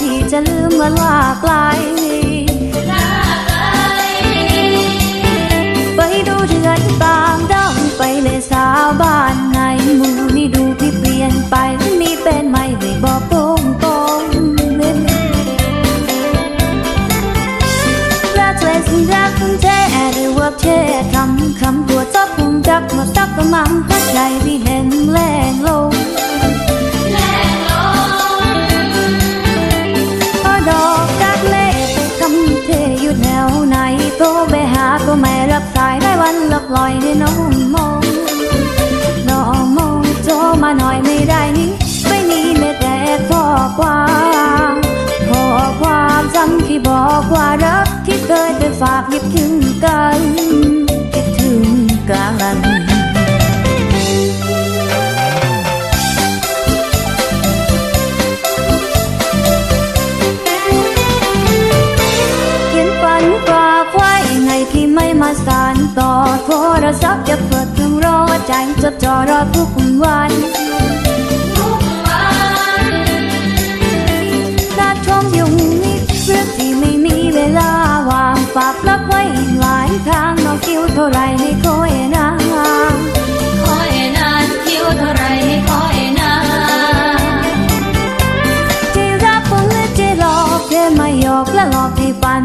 ที่จะลืมมันอลาไกลไปดูเดือนต่างดำไปเลยสาวบ้านในมูนี่ดูพี่เปลี่ยนไปมีเป็นไม่ไม่บอกตรงตรงเล่นรักเล่นรักแท้หรือว่าแค่คำคำตัวซับคงจักมาซักกระมังหัวใจพี่เห็น ลอยในน้องมอ โทรศัพท์จะเปิดถึงรอใจจดจ่อรอทุกวันตาชมยุงนิดเรื่องที่ไม่มีเวลาว่างฝากรักไว้หลายทางนองคิวเท่าไรให้คอยนางคอยนานคิวเท่าไรให้คอยนานที่รักคงและที่หลอกแค่ไม่หยอกและหลอกให้ปัน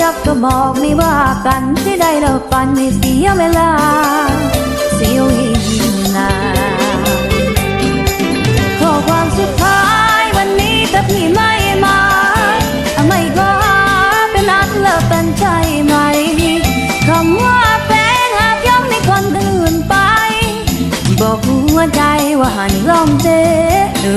มักจักก็บอกไม่ว่ากันที่ได้เลิกฝันไม่เสียเวลา เสียเวลาข้อความสุดท้ายวันนี้ถ้าพี่ไม่มาไม่ก็หาเป็นนัดเลิกกันใช่ไหมคำว่าแฟนหากย้ำในคนอื่นไป บอกหัวใจว่าหันลองเจดู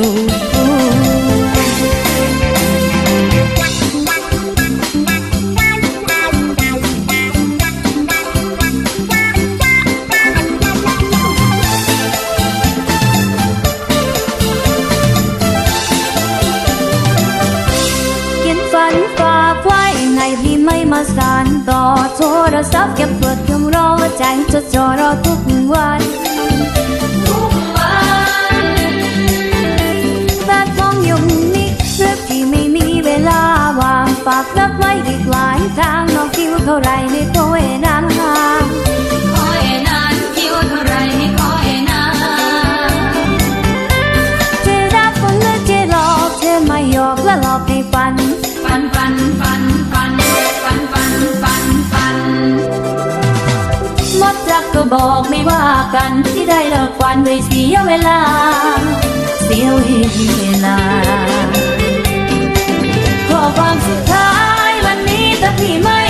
มาสานต่อโทรศัพท์เก็บเปิดคำรอใจจดจ่อรอทุกวันทุกวันตาทองยุงนี่เรื่องที่ไม่มีเวลาว่างฝากรักไว้อีกหลายทางน้องคิวเท่าไรในตัวเอนางหางคอยนานคิวเท่าไร บอกไม่ว่ากันที่ได้เลิกวันไม่เสียเวลา เสียเวลาข้อความสุดท้ายวันนี้ถ้าพี่ไม่